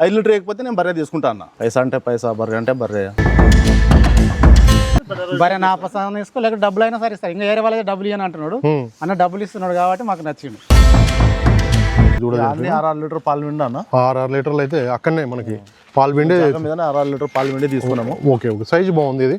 ఐదు లీటర్ వేయకపోతే నేను బర్రె తీసుకుంటా అన్న. పైసా అంటే పైసా బర్రె అంటే బర్రె. బరే నా పసంద తీసుకో లేక డబ్బులు అయినా సరే ఇస్తారు. ఇంకా వేరే వాళ్ళకి డబ్బులు ఇవ్వని అంటున్నాడు. అన్న డబ్బులు ఇస్తున్నాడు కాబట్టి మాకు అన్ని ఆరు ఆరు లీటర్ పాలు అన్న. ఆరు ఆరు లీటర్లు అయితే అక్కడనే మనకి పాలు పిండి మీద ఆరు ఆరు లీటర్ పాలు విండి తీసుకున్నాము. Okay okay. సైజు బాగుంది ఇది.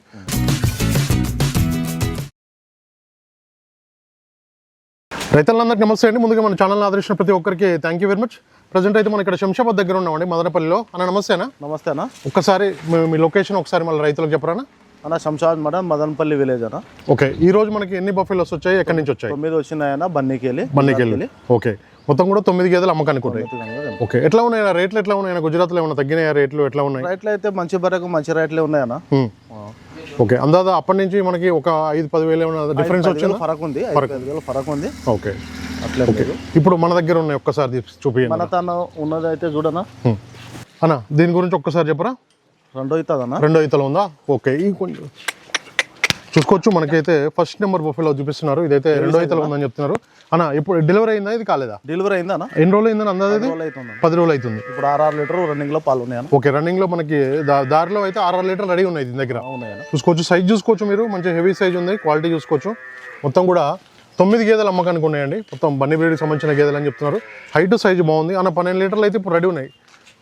రైతులందరికీ నమస్తే అండి. ముందుగా మన ఛానల్ ఆదరించిన ప్రతి ఒక్కరికి thank you very much present అయితే మనం ఇక్కడ శంషాబాద్ దగ్గర ఉన్నామండి మదనపల్లిలో. అన్న నమస్తేనా నమస్తే అన్న. ఒక్కసారి మీ- లొకేషన్ ఒకసారి మళ్ళీ రైతులకు చెప్పరానా అన్న? శంషాబాద్ మేడం మదనపల్లి విలేజ్ అన్న. ఓకే ఈ రోజు మనకి ఎన్ని బఫెలోస్ వచ్చాయి? ఎక్కడి నుంచి వచ్చాయి? తొమ్మిది వచ్చినాయన్న బన్నీకి వెళ్ళి బండికి వెళ్ళి ఓకే మొత్తం కూడా తొమ్మిది గేదెలు అమ్మకానికి ఉంటాయి. ఓకే ఎట్లా ఉన్నాయి రేట్లు ఎట్లా ఉన్నాయి గుజరాత్లో ఏమైనా తగ్గినాయా రేట్లు? ఎట్లా ఉన్నాయి? రైట్లు అయితే మంచి బర్రెకు మంచి రైట్లే ఉన్నాయన్న. ఓకే అందాదా అప్పటి నుంచి మనకి ఒక ఐదు పది వేలు ఏమైనా డిఫరెన్స్ వచ్చిందా? ఫరక్ ఉంది ఫరక్ ఉంది. ఓకే. అట్లే లేదు. ఇప్పుడు మన దగ్గర ఉన్నాయి ఒక్కసారి చూపియండి. మన తను ఉన్నది అయితే చూడనా. అన్న దీని గురించి ఒక్కసారి చెప్పరా? రెండో అన్న రెండో ఈతలు ఉందా? ఓకే ఈ కొంచెం చూసుకోవచ్చు. మనకైతే ఫస్ట్ నెంబర్ బొఫెలో చూపిస్తున్నారు. ఇదైతే రెండో ఈతలు ఉందని చెప్తున్నారు. అన్న ఇప్పుడు డెలివరీ అయిందా? ఇది కాలేదా? డెలివరీ అయిందా అన్న? ఎన్ని రోజులు అయిందని అందాది పది రోజులు అవుతుంది. ఇప్పుడు ఆరు లీటర్ రన్నింగ్లో పాలు ఉన్నాయన్న ఓకే రన్నింగ్లో మనకి దారిలో అయితే ఆరు ఆరు లీటర్ రెడీ ఉన్నాయి దీని దగ్గర. చూసుకోవచ్చు. సైజ్ చూసుకోవచ్చు మీరు. మంచి హెవీ సైజ్ ఉంది. క్వాలిటీ చూసుకోవచ్చు. మొత్తం కూడా తొమ్మిది గేదెలు అమ్మకానికి ఉన్నాయండి. మొత్తం బన్నీ బ్రీడ్కి సంబంధించిన గేదెలు అని చెప్తున్నారు. హైట్ సైజ్ బాగుంది. అన్న పన్నెండు లీటర్లు అయితే ఇప్పుడు రెడీ ఉన్నాయి.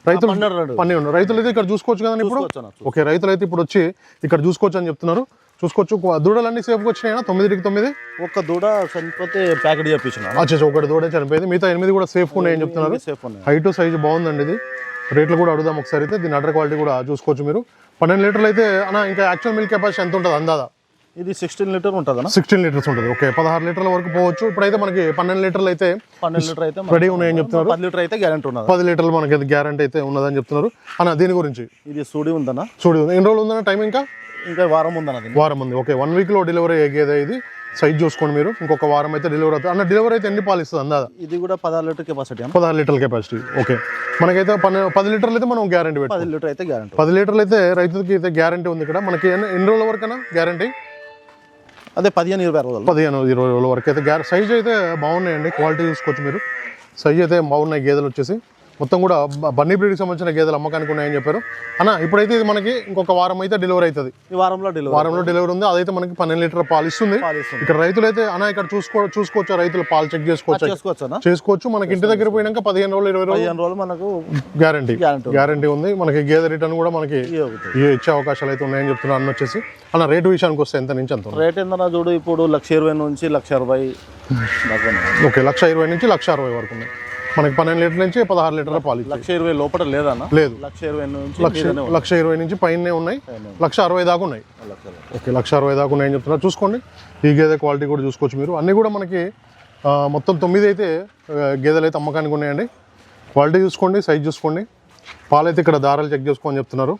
రైతులు పన్నెండు రైతులు అయితే ఇక్కడ చూసుకోవచ్చు కదండి ఇప్పుడు? అన్న, ఓకే రైతులు అయితే ఇప్పుడు వచ్చి ఇక్కడ చూసుకోవచ్చు అని చెప్తున్నారు. చూసుకోవచ్చు. కు- దూడలన్నీ సేఫ్గా వచ్చినాయా? తొమ్మిదికి తొమ్మిది? ఒక్క దూడ చనిపోతే ప్యాకెట్ చేపించిన ఒకటి దూడ చనిపోయింది. మిగతా ఎనిమిది కూడా సేఫ్గా ఉన్నాయని చెప్తున్నారు. సేఫ్ హైట్ సైజ్ బాగుందండి ఇది. రేట్లు కూడా అడుగుదాం ఒకసారి అయితే. దీని అడర్ క్వాలిటీ కూడా చూసుకోవచ్చు మీరు. పన్నెండు లీటర్లు అయితే అన్న ఇంకా యాక్చువల్ మిల్క్ కెపాసిటీ ఎంత ఉంటుంది అందాదా? ఇది సిక్స్టీన్ లీటర్ ఉంటుంది సిక్స్టీన్ లీటర్స్ ఉంటుంది. ఓకే పదహారు లీటర్ల వరకు పోవచ్చు. ఇప్పుడైతే మనకి పన్నెండు లీటర్లు అయితే పన్నెండు లీటర్ అయితే రెడీ ఉన్నాయని చెప్తున్నారు. పది లీటర్ అయితే గ్యారెంటీ ఉన్నది. పది లీటర్లు మనకి గ్యారంటీ అయితే ఉన్నదని చెప్తున్నారు. అన్న దీని గురించి? ఇది సూడి ఉందన్న చూడు ఎన్ని రోజులు ఉందన్న టైం ఇంకా? ఇంకా వారం ఉందన్న. వారం ఉంది. ఓకే వన్ వీక్లో డెలివరీ అయ్యేదే ఇది. సైజ్ చూసుకోండి మీరు. ఇంకొక వారం అయితే డెలివరీ అవుతుంది. అన్న డెలివరీ అయితే ఎన్ని పాలు ఇస్తుంది అందాదా ఇది కూడా పదహారు లీటర్ కెపాసిటీ పదహారు లీటర్ల కెపాసిటీ ఓకే మనకైతే పన్నె పది లీటర్లు అయితే మనం గ్యారంటీ పెట్టాం పది లీటర్ అయితే గ్యారెంటీ పది లీటర్లు అయితే రైతులకి అయితే గ్యారంటీ ఉంది ఇక్కడ. మనకి ఎన్ని ఎన్ని రోజుల వరకైనా గ్యారంటీ అదే పదిహేను ఇరవై రోజులు పదిహేను ఇరవై రోజుల వరకు. అయితే గ్యార సైజ్ అయితే బాగున్నాయండి. క్వాలిటీ చూసుకోవచ్చు మీరు. సైజ్ అయితే బాగున్నాయి. గేదెలు వచ్చేసి మొత్తం కూడా బన్నీ బ్రీడ్కి సంబంధించిన గేదెలు అమ్మకానికి ఉన్నాయని చెప్పారు. అన్న ఇప్పుడైతే ఇది మనకి ఇంకొక వారం అయితే డెలివరీ అవుతుంది. ఈ వారంలో డెలివరీ వారంలో డెలివరీ ఉంది. అదైతే మనకి పన్నెండు లీటర్ పాలు ఇస్తుంది. ఇక్కడ రైతులు అయితే అన్న ఇక్కడ చూసుకో చూసుకోవచ్చు రైతులు? పాలు చెక్ చేసుకోవచ్చు? చేసుకోవచ్చు మనకి ఇంటి దగ్గర పోయినాక పదిహేను రోజులు ఇరవై రోజులు రోజులు మనకు గ్యారంటీ గ్యారెంటీ ఉంది. మనకి గేదె రిటర్న్ కూడా మనకి ఇచ్చే అవకాశాలు అయితే ఉన్నాయని చెప్తున్నారు అన్న వచ్చేసి. అన్న రేటు విషయానికి వస్తే ఎంత నుంచి ఎంత? రేట్ ఏందన్నా చూడు ఇప్పుడు లక్ష ఇరవై నుంచి లక్ష అరవై. ఓకే లక్ష ఇరవై నుంచి లక్ష అరవై వరకు ఉన్నాయి. మనకి పన్నెండు లీటర్ నుంచి పదహారు లీటర్ల పాలు. లక్ష ఇరవై లోపల లేదన్న లేదు. లక్ష ఇరవై నుంచి లక్ష లక్ష ఇరవై నుంచి పైనే ఉన్నాయి. లక్ష అరవై దాకా ఉన్నాయి. ఓకే లక్ష అరవై దాకా ఉన్నాయని చెప్తున్నారు. చూసుకోండి. ఈ గేదె క్వాలిటీ కూడా చూసుకోవచ్చు మీరు. అన్నీ కూడా మనకి మొత్తం తొమ్మిది అయితే గేదెలు అయితే అమ్మకానికి ఉన్నాయండి. క్వాలిటీ చూసుకోండి సైజ్ చూసుకోండి. పాలు అయితే ఇక్కడ దారాలు చెక్ చేసుకోని చెప్తున్నారు.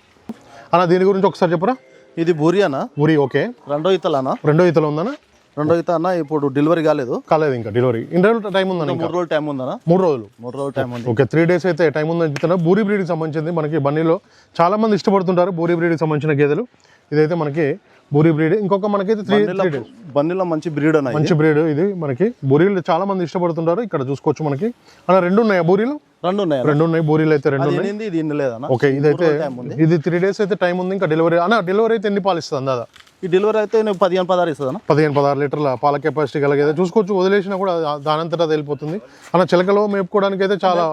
అన్న దీని గురించి ఒకసారి చెప్పరా? ఇది బూరి అన్న ఊరి ఓకే. రెండో ఇతల అన్న రెండో ఇతలు ఉందనా రెండో ఇత అన్న ఇప్పుడు డెలివరీ కాలేదు. కాలేదు ఇంకా డెలివరీ. ఇన్ని రోజులు టైం ఇంకా మూడు రోజులు టైం ఉందన్న? మూడు రోజులు. మూడు రోజులు టైం ఉంది. ఓకే త్రీ డేస్ అయితే టైం ఉందని చెప్తున్నారు. బూరి బ్రీడ్కి సంబంధించింది మనకి బన్నీలో చాలా మంది ఇష్టపడుతుంటారు బూరి బ్రీడ్కి సంబంధించిన గేదెలు. ఇదైతే మనకి బూరి బ్రీడ్. ఇంకొక మనకైతే త్రీ త్రీ బండిలో మంచి బ్రీడ్ అన్న. మంచి బ్రీడ్ ఇది మనకి. బూరీలు చాలా మంది ఇష్టపడుతుంటారు. ఇక్కడ చూసుకోవచ్చు మనకి. అలా రెండు ఉన్నాయి బూరీలు? రెండు ఉన్నాయి. రెండు ఉన్నాయి బూరీలు అయితే రెండు ఉన్నాయి. ఓకే ఇదైతే ఉంది. ఇది త్రీ డేస్ అయితే టైం ఉంది. ఇంకా డెలివరీ అన్న డెలివరీ అయితే ఎన్ని పాలు ఇస్తుంది అందాదా? ఈ డెలివరీ అయితే నేను పదిహేను పదహారు ఇస్తుంది అన్న పదిహేను పదహారు లీటర్ల పాల కెపాసిటీ కలిగేది. చూసుకోవచ్చు వదిలేసినా కూడా దానంతటా అది వెళ్ళిపోతుంది. అన్న చిలకలో మేపుకోవడానికి అయితే చాలా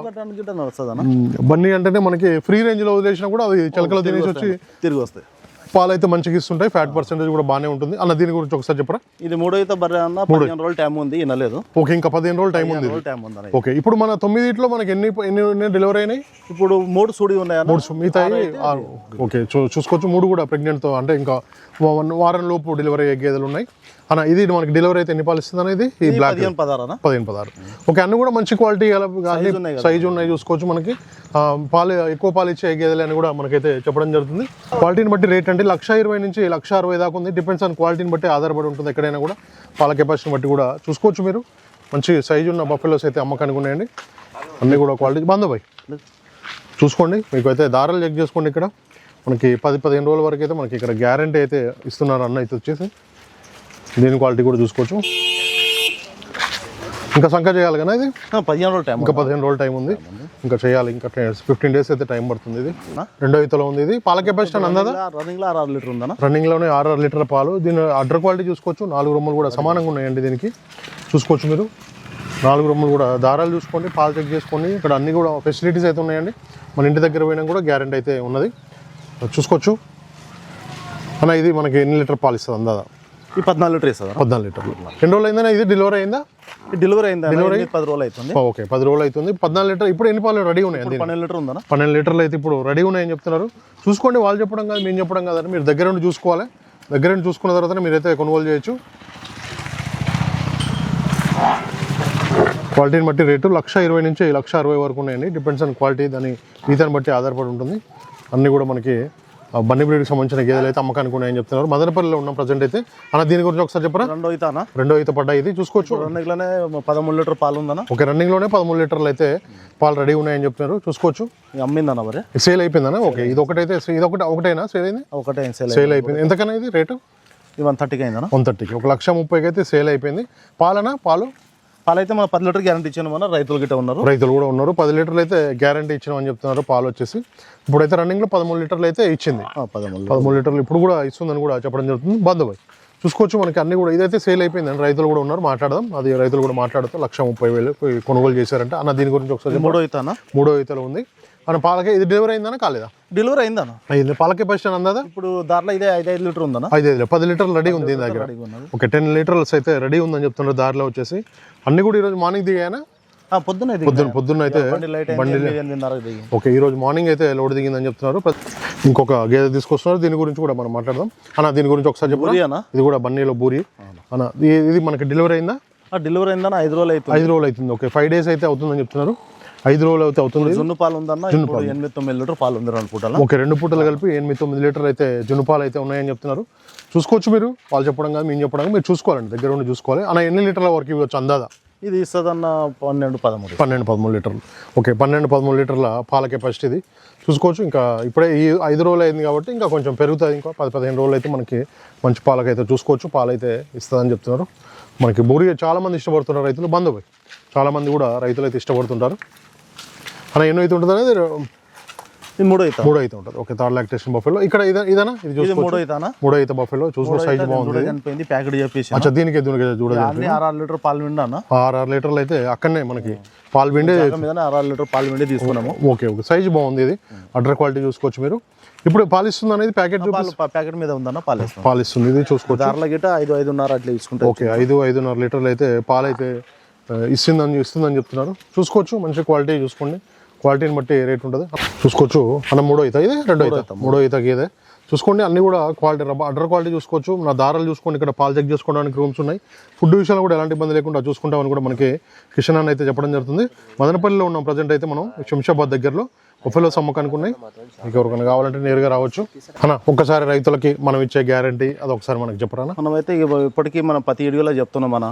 బన్నీ అంటేనే మనకి ఫ్రీ రేంజ్లో వదిలేసినా కూడా అవి చిలకలో తినేసి వచ్చి తిరిగి వస్తాయి. పాలు అయితే మంచిగా ఇస్తుంటాయి ఫ్యాట్ పర్సెంటేజ్ కూడా బాగానే ఉంటుంది. అన్న దీని గురించి ఒకసారి చెప్పరా? ఇది మూడో ఇత బర్రె అన్న పదిహేను రోజులు టైం ఉంది వినలేదు. ఓకే ఇంకా పదిహేను రోజులు టైం ఉంది టైం ఉంది ఓకే ఇప్పుడు మన తొమ్మిదిట్లో మనకి ఎన్ని ఎన్ని డెలివరీ అయినాయి? ఇప్పుడు మూడు సూడి ఉన్నాయన్న మూడు మిగతా ఓకే చూసుకోవచ్చు మూడు కూడా pregnant తో అంటే ఇంకా వన్ వారం లోపు డెలివరీ అయ్యే గేదెలు ఉన్నాయి. అన్న ఇది మనకి డెలివరీ అయితే ఎన్ని పాలు ఇస్తుంది అనేది ఈ బ్లాక్ పదిహేను పదహారు అన్న పదిహేను పదహారు ఓకే అన్ని కూడా మంచి క్వాలిటీ. సైజు ఉన్నాయి చూసుకోవచ్చు మనకి. పాలు ఎక్కువ పాలు ఇచ్చే గేదెలు అని కూడా మనకైతే చెప్పడం జరుగుతుంది. క్వాలిటీని బట్టి రేట్ అంటే లక్ష ఇరవై నుంచి లక్ష అరవై దాకా ఉంది. డిపెండ్స్ ఆన్ క్వాలిటీని బట్టి ఆధారపడి ఉంటుంది ఎక్కడైనా కూడా. పాల కెపాసిటీని బట్టి కూడా చూసుకోవచ్చు మీరు. మంచి సైజు ఉన్న బఫెలోస్ అయితే అమ్మకానికి ఉన్నాయండి. అన్నీ కూడా క్వాలిటీ బాంధబాయ్ చూసుకోండి. మీకు అయితే దారాలు చెక్ చేసుకోండి ఇక్కడ. మనకి పది పదిహేను రోజుల వరకు అయితే మనకి ఇక్కడ గ్యారంటీ అయితే ఇస్తున్నారు అన్న అయితే వచ్చేసి. దీని క్వాలిటీ కూడా చూసుకోవచ్చు. ఇంకా సంఖ్య చేయాలి కదా ఇది? పదిహేను రోజులు టైం ఇంకా పదిహేను రోజులు టైం ఉంది. ఇంకా చేయాలి. ఇంకా ఫిఫ్టీన్ డేస్ అయితే టైం పడుతుంది ఇది. రెండో ఈతలో ఉంది ఇది. పాల కెపాసిటీ అందాదా రన్నింగ్లో ఆరు ఆరు లీటర్ ఉందన్న? రన్నింగ్లోనే ఆరు ఆరు లీటర్ల పాలు. దీని అడ్డర్ క్వాలిటీ చూసుకోవచ్చు. నాలుగు రొమ్మలు కూడా సమానంగా ఉన్నాయండి దీనికి. చూసుకోవచ్చు మీరు. నాలుగు రొమ్మలు కూడా దారాలు చూసుకోండి పాలు చెక్ చేసుకోండి. ఇక్కడ అన్ని కూడా ఫెసిలిటీస్ అయితే ఉన్నాయండి. మన ఇంటి దగ్గర పోయినా కూడా గ్యారెంటీ అయితే ఉన్నది. చూసుకోవచ్చు. అన్న ఇది మనకి ఎన్ని లీటర్ పాలు ఇస్తుంది అందాదా? ఈ పద్నాలుగు లీటర్ ఇస్తుంది పద్నాలుగు లీటర్లు ఎన్ని రోజులు అయిందన్నా? ఇది డెలివరీ అయిందా? డెలివరీ అయింది? డెలివరీ పది రోజులు అవుతుంది. ఓకే పది రోజులు అవుతుంది. పద్నాలుగు లీటర్ ఇప్పుడు ఎన్ని పాలు రెడీ ఉన్నాయి? పన్నెండు లీటర్ ఉందన్న. పన్నెండు లీటర్లు అయితే ఇప్పుడు రెడీ ఉన్నాయని చెప్తున్నారు. చూసుకోండి వాళ్ళు చెప్పడం కాదు మేము చెప్పడం కాదని మీరు దగ్గర నుండి చూసుకోవాలి. దగ్గర నుండి చూసుకున్న తర్వాత మీరైతే కొనుగోలు చేయొచ్చు. క్వాలిటీని బట్టి రేటు లక్ష ఇరవై నుంచి లక్ష అరవై వరకు ఉన్నాయండి. డిపెండ్స్ ఆన్ క్వాలిటీ దాని ఈతని బట్టి ఆధారపడి ఉంటుంది. అన్నీ కూడా మనకి బన్నీ బ్రీడ్కి సంబంధించిన గేదెలు అయితే అమ్మకానికి ఉన్నాయని చెప్తున్నారు. మదనపల్లిలో ఉన్నాం ప్రజెంట్ అయితే అన్న దీని గురించి ఒకసారి చెప్పరా? రెండో ఇతానా రెండో ఈత పడ్డాయి ఇది. చూసుకోవచ్చు. రన్నింగ్లోనే పదమూడు లీటర్ పాలు ఉందన్న. ఓకే రన్నింగ్లోనే పదమూడు లీటర్లు అయితే పాలు రెడీ ఉన్నాయని చెప్తున్నారు. చూసుకోవచ్చు. అమ్మిందన్న మరి. సేల్ అయిపోయిందనా ఓకే ఇది ఒకటైతే ఇది ఒకటి ఒకటేనా? సేల్ అయింది? ఒకటే సేల్ సేల్ అయిపోయింది. ఎంతకన్నా ఇది రేటు? ఇది వన్ థర్టీకి అయిందన్న వన్ థర్టీకి. ఒక లక్ష ముప్పైకి అయితే సేల్ అయిపోయింది. పాలనా? పాలు? పాలు అయితే మన పది లీటర్ గ్యారంటీ ఇచ్చాను మన రైతులు గిట్ట ఉన్నారు. రైతులు కూడా ఉన్నారు. పది లీటర్లు అయితే గ్యారంటీ ఇచ్చినామని చెప్తున్నారు పాలు వచ్చేసి. ఇప్పుడైతే రన్నింగ్లో పదమూడు లీటర్లు అయితే ఇచ్చింది. పదమూడు పదమూడు లీటర్లు ఇప్పుడు కూడా ఇస్తుందని కూడా చెప్పడం జరుగుతుంది. బంధుబాయ్ చూసుకోవచ్చు మనకి అన్ని కూడా. ఇదైతే సేల్ అయిపోయిందని రైతులు కూడా ఉన్నారు మాట్లాడదాం. అది రైతులు కూడా మాట్లాడుతూ లక్ష ముప్పై వేలు కొనుగోలు చేశారంటే. అన్న దీని గురించి ఒకసారి. మూడో ఇతానా మూడో ఈతలో ఉంది. మన పాలకే ఇది డెలివరీ అయిందనా కాలేదా? డెలివరీ అయిందన్న అయింది. పాలకే పైసా అందాదా ఇప్పుడు దాంట్లో ఇదే ఐదు ఐదు లీటర్ ఉందన్న ఐదు ఐదు పది లీటర్లు రెడీ ఉంది దీని దగ్గర. ఓకే టెన్ లీటర్స్ అయితే రెడీ ఉందని చెప్తున్నారు దారిలో వచ్చేసి. అన్ని కూడా ఈరోజు మార్నింగ్ దిగాయనా? పొద్దున్న పొద్దున్న పొద్దున్న అయితే బండి అయింది ఓకే ఈ రోజు మార్నింగ్ అయితే లోడ్ దిగిందని చెప్తున్నారు. ఇంకొక గేదె తీసుకొస్తున్నారు. దీని గురించి కూడా మనం మాట్లాడదాం. అన్న దీని గురించి ఒకసారి చెప్పు ఇది కూడా బన్నీలో బూరి. అన్న ఇది- మనకి డెలివరీ అయిందా? డెలివరీ అయిందన్న ఐదు రోజులు అవుతుంది. ఐదు రోజులు అవుతుంది. ఓకే ఫైవ్ డేస్ అయితే అవుతుందని చెప్తున్నారు. ఐదు రోజులు అయితే అవుతుంది. జున్ను పాలు ఉందన్న ఇప్పుడు ఎనిమిది తొమ్మిది లీటర్ పాలు ఉంది రెండు పూటల? ఓకే రెండు పూటలు కలిపి ఎనిమిది తొమ్మిది లీటర్లు అయితే జునుపాలు అయితే ఉన్నాయని చెప్తున్నారు. చూసుకోవచ్చు మీరు వాళ్ళు చెప్పడం కాదు మేము చెప్పడం మీరు చూసుకోవాలండి దగ్గర ఉండి చూసుకోవాలి. అన్న ఎన్ని లీటర్ల వరకు ఇవ్వచ్చు అందాదా ఇది ఇస్తుందన్న పన్నెండు పదమూడు. పన్నెండు పదమూడు లీటర్లు. ఓకే పన్నెండు పదమూడు లీటర్ల పాల కెపాసిటీ ఇది. చూసుకోవచ్చు ఇంకా ఇప్పుడే ఈ ఐదు రోజులు అయింది కాబట్టి ఇంకా కొంచెం పెరుగుతుంది ఇంకా పది పదిహేను రోజులు అయితే మనకి మంచి పాలకైతే చూసుకోవచ్చు పాలు అయితే ఇస్తుందని చెప్తున్నారు. మనకి బూరి చాలా మంది ఇష్టపడుతున్నారు రైతులు. బంధువు చాలా మంది కూడా రైతులు అయితే ఇష్టపడుతుంటారు. అలా ఎన్నో అయితే ఉంటుంది అనేది? ఇది మూడో ఇతా మూడో అయితే ఉంటుంది. ఓకే థర్డ్ లాక్టేషన్ బఫెలో ఇక్కడ ఇదా ఇదేనా? ఇది చూసుకోవచ్చు. మూడో ఇతానా మూడో అయితే బఫెలో చూసుకో సైజ్ బాగుంది. చనిపోయింది ప్యాకెట్ చెప్పేసి. అచ్చా దీనికి దీనికి అన్ని ఆరు ఆరు లీటర్ పాలు విండా అన్న ఆరు ఆరు లీటర్లు అయితే అక్కడనే మనకి పాలు జాగా మీద ఆరు లీటర్ పాలు విండి తీసుకున్నాము. Okay okay. సైజ్ బాగుంది ఇది. అడ్డర్ క్వాలిటీ చూసుకోవచ్చు మీరు. ఇప్పుడు పాలిస్తుంది అనేది ప్యాకెట్ ప్యాకెట్ మీద ఉందన్న పాలు ఇస్తాం పాలిస్తుంది ఇది చూసుకోవచ్చు. దారిలో గిట్ట ఐదు ఐదున్నర అట్లా తీసుకుంటే ఓకే ఐదు ఐదున్నర లీటర్లు అయితే పాలు అయితే ఆ, ఇస్తుందని ఇస్తుందని చెప్తున్నారు. చూసుకోవచ్చు మంచి క్వాలిటీ చూసుకోండి. క్వాలిటీని బట్టి రేట్ ఉంటుంది. చూసుకోవచ్చు. అన్న మూడో ఈత. ఇది రెండో ఈత. మూడో ఈత గేదె చూసుకోండి అన్ని కూడా క్వాలిటీ అడ్డర్ క్వాలిటీ చూసుకోవచ్చు. నా దారాలు చూసుకోండి ఇక్కడ పాలు చెక్ చేసుకోవడానికి రూమ్స్ ఉన్నాయి. ఫుడ్ విషయంలో కూడా ఎలాంటి ఇబ్బంది లేకుండా చూసుకుంటామని కూడా మనకి కిషన్ అన్న అయితే చెప్పడం జరుగుతుంది. మదనపల్లిలో ఉన్నాం ప్రజెంట్ అయితే మనం శంషాబాద్ దగ్గరలో. ఒఫెలో అమ్మకానికి ఉన్నాయి. మీకు ఎవరికైనా కావాలంటే నేరుగా రావచ్చు. అన్న ఒక్కసారి రైతులకి మనం ఇచ్చే గ్యారంటీ అది ఒకసారి మనకి చెప్పరా మనమైతే ఇప్పటికీ మనం ప్రతి ఇడియోలో చెప్తున్నాం మన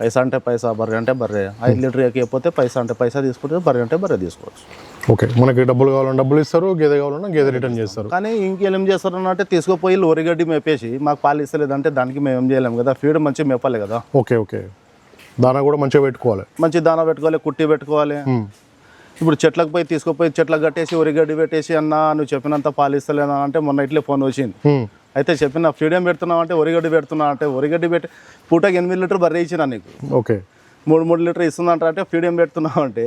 పైసా అంటే పైసా బర్రె అంటే బర్రె. ఐదు లీటర్ ఎక్కిపోతే పైసా అంటే పైసా తీసుకుంటే బర్రె అంటే బర్రె తీసుకోవచ్చు. ఓకే మనకి డబ్బులు కావాలన్నా డబ్బులు ఇస్తారు గేదె కావాలన్నా గేదె రిటర్న్ చేస్తారు. కానీ ఇంకేం చేస్తారు అంటే తీసుకుపోయి ఒరిగడ్డి మేపేసి మాకు పాలు ఇస్తలేదు అంటే దానికి మేము ఏం చేయలేము కదా ఫీడ్ మంచిగా మేపాలి కదా. Okay okay. దానా కూడా మంచిగా పెట్టుకోవాలి. మంచి దానా పెట్టుకోవాలి కుట్టి పెట్టుకోవాలి. ఇప్పుడు చెట్లకు పోయి తీసుకుపోయి చెట్లకు కట్టేసి ఒరిగడ్డి పెట్టేసి అన్న నువ్వు చెప్పినంత పాలు ఇస్తలేనా అంటే మొన్న ఇట్లే ఫోన్ వచ్చింది. అయితే చెప్పిన ఫ్రీడమ్ పెడుతున్నావు అంటే ఒరిగడ్డి పెడుతున్నావు అంటే ఒరిగడ్డి పెట్టి పూటకి ఎనిమిది లీటర్ బర్రె ఇచ్చిన నీకు. ఓకే. మూడు మూడు లీటర్ ఇస్తుందంట అంటే ఫీడియం పెడుతున్నావు అంటే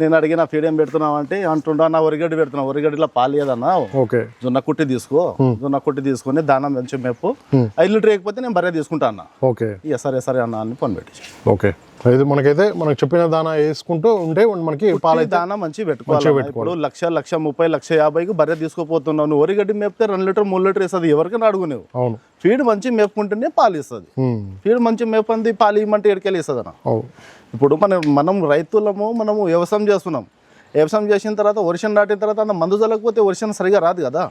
నేను అడిగిన ఫీడియం పెడుతున్నావు అంటే అంటుండా నా ఒరిగడ్డి పెడుతున్నావు ఒరిగడ్డిలో పాలు ఓకే. జొన్న కుట్టి తీసుకో జొన్న కుట్టి తీసుకొని దానం మంచి మెప్పు. ఐదు లీటర్ వేయకపోతే నేను బర్రె తీసుకుంటా అన్న. ఓకే. సరే సరే అన్న అని పని పెట్టి ఓకే. ఇది మనకైతే మనకు చెప్పిన దానా వేసుకుంటూ ఉంటే మనకి పాలు అయితే దానా మంచి పెట్టుకోవాలి. ఇప్పుడు లక్ష లక్ష ముప్పై లక్ష యాభైకి బర్రె తీసుకుపోతున్నావు. నువ్వు ఒరిగడ్డి మేపితే రెండు లీటర్ మూడు లీటర్ ఇస్తుంది ఎవరికైనా అడుగు నువ్వు. అవును. ఫీడ్ మంచి మేపుకుంటేనే పాలు ఇస్తుంది. ఫీడ్ మంచి మేపంది పాలు ఇవ్వమంటే ఎడికెళ్ళి ఇస్తుంది అన్న ఇప్పుడు మనం మనం రైతులము మనము వ్యవసాయం చేస్తున్నాం. వ్యవసాయం చేసిన తర్వాత వర్షం దాటిన తర్వాత అంత మందు చల్లకపోతే వర్షం సరిగా రాదు కదా.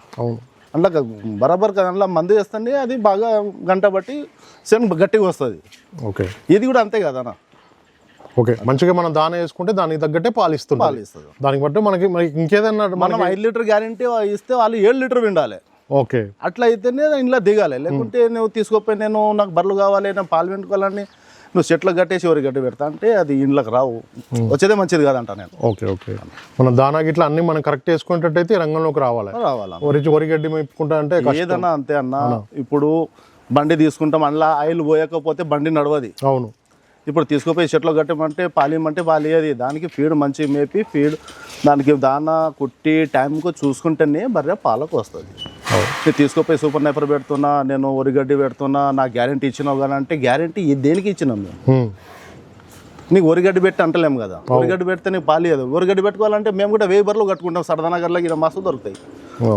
అందులో బరాబర్ కదా అందులో మందు వేస్తే అది బాగా గంట బట్టి సేమ్ గట్టిగా వస్తుంది. ఓకే. ఇది కూడా అంతే కదా అన్న. ఓకే. మంచిగా మనం దాన వేసుకుంటే దానికి తగ్గట్టే పాలు ఇస్తుంది పాలు ఇస్తుంది. దానికి బట్టి మనకి ఇంకేదన్నా మన మనం ఐదు లీటర్ గ్యారంటీ ఇస్తే వాళ్ళు ఏడు లీటర్ విండాలి. ఓకే. అట్లా అయితేనే ఇంట్లో దిగాలి. లేకుంటే నువ్వు తీసుకోపోయి నేను నాకు బర్రెలు కావాలి నేను పాలు పెట్టుకోవాలని నువ్వు చెట్లకు కట్టేసి వరి గడ్డి పెడతా అంటే అది ఇండ్లకు రావు. వచ్చేదే మంచిది కాదంట నేను. Okay okay. మన దానా గిట్లా అన్ని మనం కరెక్ట్ చేసుకునేటట్టయితే ఈ రంగంలోకి రావాలి. రావాలా? వరి వరి గడ్డి మేపుకుంటా అంటే. ఏదన్నా అంతే అన్న. ఇప్పుడు బండి తీసుకుంటాం అందులో ఆయిల్ పోయకపోతే బండి నడవది. అవును. ఇప్పుడు తీసుకుపోయి చెట్లు కట్టమంటే పాలియమంటే పాలియది దానికి ఫీడ్ మంచి మేపి ఫీడ్ దానికి దాన కుట్టి టైంకు చూసుకుంటేనే బర్రె పాలకు వస్తుంది. తీసుకుపోయి సూపర్ నైపర్ పెడుతున్నా నేను ఒరిగడ్డి పెడుతున్నా నా గ్యారంటీ ఇచ్చినావు కానీ అంటే గ్యారంటీ దేనికి ఇచ్చినాం మేము. నీకు ఒరిగడ్డి పెట్టి అంటలేము కదా. ఒరిగడ్డి పెడితే నీకు పాలియదు ఒరిగడ్డి పెట్టుకోవాలంటే మేము కూడా వెయ్యి బర్రెలు కట్టుకుంటాం. సరదానగర్లో ఇక్కడ మస్తు దొరుకుతాయి.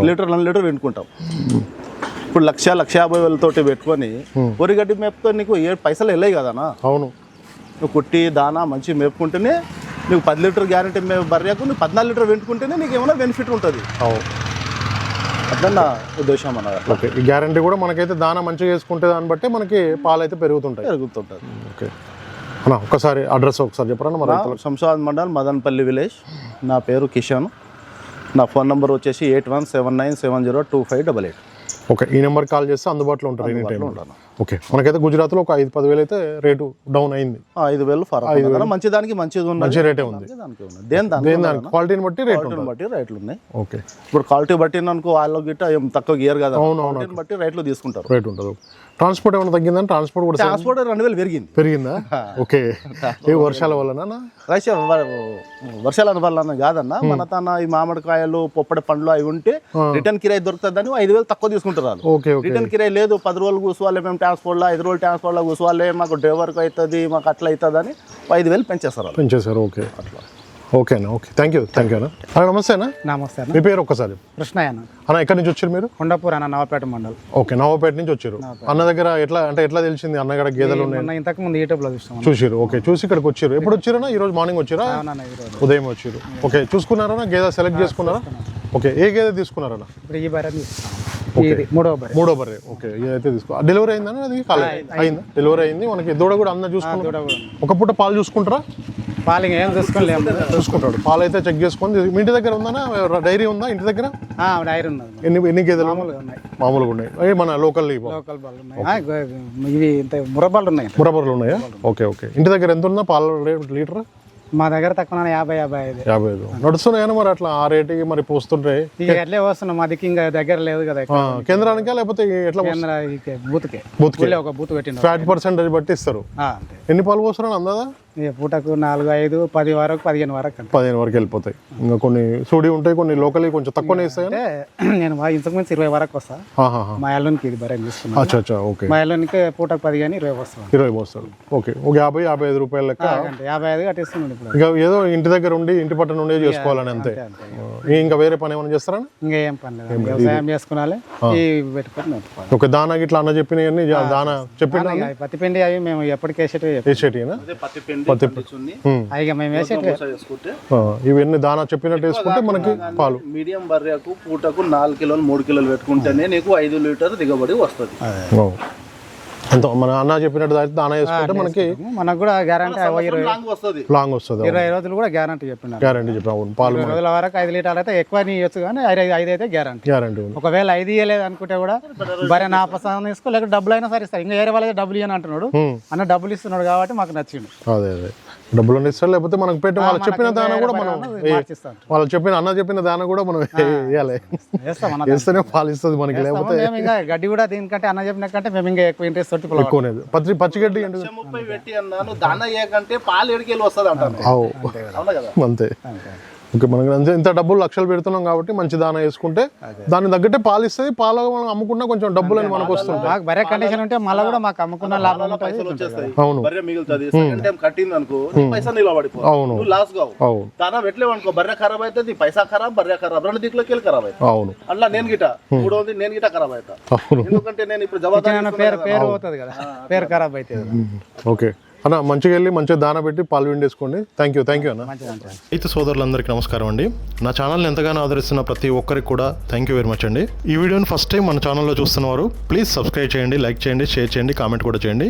లీటర్ రెండు లీటర్ పెట్టుకుంటాం. ఇప్పుడు లక్ష లక్ష యాభై వేలతోటి పెట్టుకొని ఒరిగడ్డి మేపుతో నీకు ఏ పైసలు వెళ్ళాయి కదనా అవును. నువ్వు కుట్టి దానా మంచి మేపుకుంటేనే నీకు పది లీటర్ గ్యారంటీ బర్రెకు నువ్వు పద్నాలుగు లీటర్ పెట్టుకుంటేనే నీకు ఏమైనా బెనిఫిట్ ఉంటుంది. అవును. ఉద్దేశం అన్నది ఓకే. ఈ గ్యారంటీ కూడా మనకైతే దానా మంచిగా వేసుకుంటే దాన్ని బట్టి మనకి పాలు అయితే పెరుగుతుంటాయి. జరుగుతుంటుంది ఓకే. అన్న ఒక్కసారి అడ్రస్ ఒకసారి చెప్పరా మరి నా శంషాబాద్ మండల్ మదన్పల్లి విలేజ్. నా పేరు కిషన్. నా ఫోన్ నంబర్ వచ్చేసి eight one seven nine seven zero two five double eight. Okay. ఈ నెంబర్ కాల్ చేస్తే అందుబాటులో ఉంటారు ఉంటాను. ఓకే. మనకైతే గుజరాత్లో ఒక ఐదు పదివేలు అయితే రేటు డౌన్ అయింది. ఐదు వేలు ఫరక్ మంచి దానికి మంచిది ఉన్నది. మంచి రేటే ఉంది. దానికి దేని క్వాలిటీని బట్టి రేట్ బట్టి రేట్లు ఉన్నాయి. ఓకే. ఇప్పుడు క్వాలిటీ బట్టి అనుకో వాళ్ళు గిట్ట ఏం తక్కువ గీయర్ కదా. అవును, బట్టి రేట్లు తీసుకుంటారు. రేట్ ఉంటుంది. ట్రాన్స్పోర్ట్ ఏమైనా తగ్గిందని ట్రాన్స్పోర్ట్ కూడా ట్రాన్స్పోర్ట్ రెండు వేలు పెరిగింది. పెరిగిందా? ఓకే. ఏ వర్షాల వర్ష వర్షాల వల్ల కాదన్న. మన తన ఈ మామిడికాయలు పొప్పడి పండ్లు అవి ఉంటే రిటర్న్ కిరాయి దొరుకుతుందని ఐదు వేలు తక్కువ తీసుకుంటారు ఓకే రిటర్న్ కిరాయి లేదు పది రోజులు కూర్చోవాలి మేము ట్రాన్స్పోర్ట్లో ఐదు రోజులు ట్రాన్స్పోర్ట్లో కూర్చోవాలి. మాకు డ్రైవర్కి అవుతుంది మాకు అట్లా అవుతుంది అని ఐదు వేలు పెంచేస్తారు పెంచేశారు ఓకే. ఓకే అన్న okay. Thank you thank you అన్న. అన్న నమస్తే అన్న. నమస్తే అన్న. మీ పేరు ఒక్కసారి. కృష్ణయ్య అన్న. అన్న ఎక్కడి నుంచి వచ్చారు మీరు? కొండపూర్ అన్న నవపేట మండల్. ఓకే నవాపేట నుంచి వచ్చారు. అన్న దగ్గర ఎట్లా అంటే ఎట్లా తెలిసింది? అన్న దగ్గర గేదెలు ఉన్నాయి? ఇంతకు ముందు యూట్యూబ్లో చూస్తాం చూసిరు ఓకే. చూసి ఇక్కడికి వచ్చారు. ఎప్పుడు వచ్చారన్నా ఈ రోజు మార్నింగ్ వచ్చారా? ఉదయం వచ్చారు. ఓకే చూసుకున్నారా గేదె సెలెక్ట్ చేసుకున్నారా? ఓకే ఏ గేదె తీసుకున్నారన్నా? ఇప్పుడు ఈ తీసుకున్నాం. ఇది బర్రె. మూడో బర్రె. ఓకే ఇదైతే తీసుకో. డెలివరీ అయిందా అది? కాలేదు. అయిందా. డెలివరీ అయింది. మనకి దూడ కూడా అన్న చూసుకున్నారు ఒక పూట పాలు చూసుకుంటారా? పాలు ఏం చూసుకోలేము. చూసుకుంటాడు. పాలు అయితే చెక్ చేసుకొని మీ ఇంటి దగ్గర ఉందా డైరీ ఉందా ఇంటి దగ్గర? డైరీ ఉన్నది. ఎన్ని ఎన్ని గేదెలు ఉన్నాయి. మామూలుగా ఉన్నాయి. మన లోకల్ లోకల్ బాల్ ఉన్నాయి. ఇవి ఇంత మురబాలు ఉన్నాయి. మురబర్లు ఉన్నాయా? ఓకే ఓకే ఇంటి దగ్గర ఎంత ఉందా? పాల లీటర్? మా దగ్గర తక్కువ యాభై యాభై ఐదు. యాభై ఐదు. నడుస్తున్నాయా మరి అట్లా ఆ రేటుకి మరి పోస్తుంటాయి ఇక ఎట్లే వస్తున్నాం. మా దిక్కు ఇంకా దగ్గర లేదు కదా కేంద్రానికా లేకపోతే ఎట్లా కేంద్ర బూత్కే. బూత్కే. ఒక బూత్ పెట్టిండు. ఫ్యాట్ పర్సెంటేజ్ బట్టి ఇస్తారు. ఎన్ని పాలు పోస్తున్నారు అందాదా? పూటకు నాలుగు ఐదు పది వరకు పదిహేను వరకు అంటే పదిహేను వరకు వెళ్ళిపోతాయి. ఇంకా కొన్ని సూడి ఉంటాయి కొన్ని లోకల్ కొంచెం తక్కువనే ఇస్తాయి? అంటే నేను మా ఇంతకు ముందు ఇరవై వరకు వస్తా. మా ఎల్లునికి ఇది బరే తీసుకున్నాను. అచ్చా అచ్చా ఓకే. మా ఎల్లునికి పూటకు పది కానీ ఇరవై వస్తాను ఇరవై పోస్తారు ఓకే. ఒక యాభై యాభై ఐదు రూపాయల లెక్క. యాభై ఐదు కట్టిస్తున్నాడు ఇప్పుడు. ఇంకా ఏదో ఇంటి దగ్గర ఉండి ఇంటి పట్టు నుండి చేసుకోవాలని అంతే ఇంకా వేరే పని ఏమైనా చేస్తారా? ఇంకా ఏం పని లేదు. వ్యవసాయం చేసుకున్నాలి. ఈ పెట్టుకొని ఒక దానా గిట్లా అన్న చెప్పినవన్నీ దానా చెప్పిన పత్తి పిండి అవి మేము ఎప్పటికి వేసేటివి వేసేటినా పత్తి పిండి ఇవన్నీ దానా చెప్పినట్టు వేసుకుంటే మనకి పాలు. మీడియం బర్రెకు పూటకు నాలుగు కిలోలు మూడు కిలోలు పెట్టుకుంటేనే నీకు ఐదు లీటర్ దిగబడి వస్తుంది. ఎంత మన అన్న చెప్పినట్టు దానా వేసుకుంటే మనకి మనకు కూడా గ్యారంటీ లాంగ్ వస్తుంది. లాంగ్ వస్తుంది ఇరవై రోజులు కూడా గ్యారంటీ చెప్పిన పాలు రోజుల వరకు ఐదు లీటర్లు అయితే ఎక్కువ ఇవ్వచ్చు కానీ ఐదు ఐదు అయితే గ్యారంటీ గ్యారంటీ ఉంది. ఒకవేళ ఐదు ఇవ్వలేదు అనుకుంటే కూడా బరే నా పసంద తీసుకో లేక డబ్బులు అయినా సరే ఇస్తారు. ఇంకా వేరే వాళ్ళకి డబ్బులు ఇవ్వని అంటున్నాడు. అన్న డబ్బులు ఇస్తున్నాడు కాబట్టి మాకు నచ్చిండు అదే అదే. డబ్బులు ఇస్తారు లేకపోతే మనకు పెట్టి వాళ్ళు చెప్పిన దానా కూడా మనం ఏ- మార్చిస్తాం. వాళ్ళు చెప్పిన అన్న చెప్పిన దానా కూడా మనం వేయాలి. వేస్తేనే పాలు ఇస్తుంది మనకి లేకపోతే గడ్డి కూడా దీనికంటే అన్న చెప్పిన కంటే మేము ఇంకా ఎక్కువ ఇంట్రెస్ట్ తోటి ఎక్కువనేది పచ్చి పచ్చిగడ్డి అంటే ముప్పై పెట్టి అన్నాను దాన ఏకంటే పాలు ఎడికెళ్ళి వస్తుంది అంటాను. అవు అవునా కదా? అంతే. ఓకే మనకి అంతే ఇంత డబ్బులు లక్షలు పెడుతున్నాం కాబట్టి మంచి దానా వేసుకుంటే దాన్ని తగ్గట్టే పాలు ఇస్తుంది పాలు మనం అమ్ముకున్నా కొంచెం డబ్బులు అని మనకు మాకు బరే కండిషన్ ఉంటే మళ్ళీ కూడా మాకు అమ్ముకున్న లాభం ఉంటుంది పైసలు వచ్చేస్తాయి. అవును. బర్రె మిగులుతుంది. సెకండ్ టైం కట్టింది అనుకో నీ పైసా అవును. లాస్ కావు. అవును. దానా పెట్టలేవు అనుకో బర్రె ఖరాబ్ అవుతుంది పైసా ఖరాబ్ బర్రె ఖరాబ్. రెండు దిక్కులోకి వెళ్ళి ఖరాబ్ అవుతుంది. అవును. అట్లా నేను గిట మూడోది నేను గిట ఖరాబ్ అవుతా. ఎందుకంటే నేను ఇప్పుడు జవాబాదారి పేరు పేరు పోతుంది కదా. పేరు ఖరాబ్ అవుతుంది ఓకే. అన్న మంచిగా వెళ్ళి మంచిగా దాన పెట్టి పాలు విండేసుకోండి థ్యాంక్ యూ థ్యాంక్ యూ అన్న. రైతు సోదరులందరికీ నమస్కారం అండి. నా ఛానల్ని ఎంతగానో ఆదరిస్తున్న ప్రతి ఒక్కరికి కూడా థ్యాంక్ యూ వెరీ మచ్ అండి. ఈ వీడియోని ఫస్ట్ టైం మన ఛానల్లో చూస్తున్నవారు ప్లీజ్ సబ్స్క్రైబ్ చేయండి లైక్ చేయండి షేర్ చేయండి కామెంట్ కూడా చేయండి.